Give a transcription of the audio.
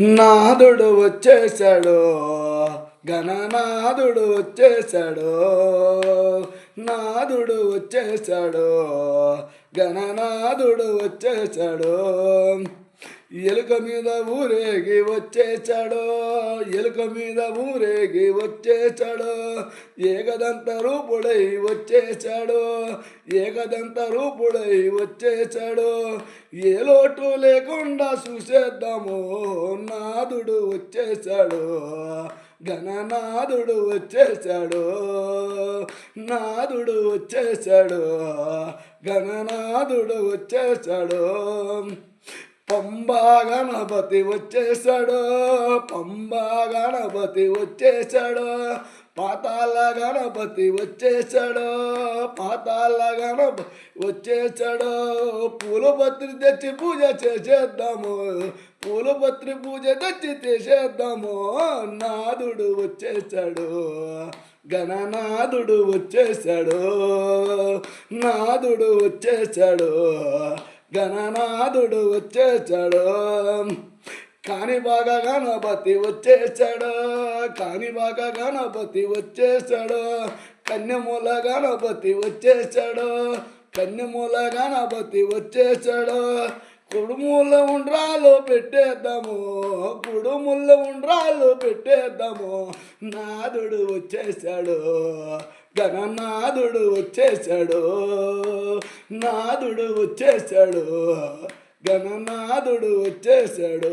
నాదుడు వచ్చేసాడు గణనాథుడు వచ్చేసాడు నాదుడు వచ్చేశాడు. గణనాథుడు వచ్చేసాడు ఎలుక మీద ఊరేగి వచ్చేచాడో ఎలుక మీద ఊరేగి వచ్చేచాడో ఏకదంత రూపుడై వచ్చేచాడో ఏకదంత రూపుడై వచ్చేచాడో ఏ లోటు లేకుండా చూసేద్దాము నాదుడు వచ్చేసాడు గణనాథుడు వచ్చేసాడు నాదుడు వచ్చేసాడు గణనాథుడు వచ్చేసాడు పంబా గణపతి వచ్చేసాడు పంబా గణపతి వచ్చేసాడు పాతాల గణపతి వచ్చేసాడు పాతాల గణపతి వచ్చేసాడు పూలపత్రి తెచ్చి పూజ చేసేద్దాము. పూలపత్రి పూజ తెచ్చి చేసేద్దాము నాదుడు వచ్చేసాడు గణనాథుడు వచ్చేసాడు నాదుడు వచ్చేసాడు గణనాథుడు వచ్చేసాడు కాని బాగా గణపతి వచ్చేసాడు కాని బాగా గణపతి వచ్చేసాడు కన్యమూల గణపతి వచ్చేసాడు కన్యమూల గణపతి వచ్చేసాడు కుడుముల ఉండ్రాలు పెట్టేద్దాము కుడుముల ఉండ్రాలు పెట్టేద్దాము. నాదుడు వచ్చేసాడు గణనాథుడు వచ్చేసాడు నాదుడు వచ్చేసాడు గణనాథుడు వచ్చేసాడు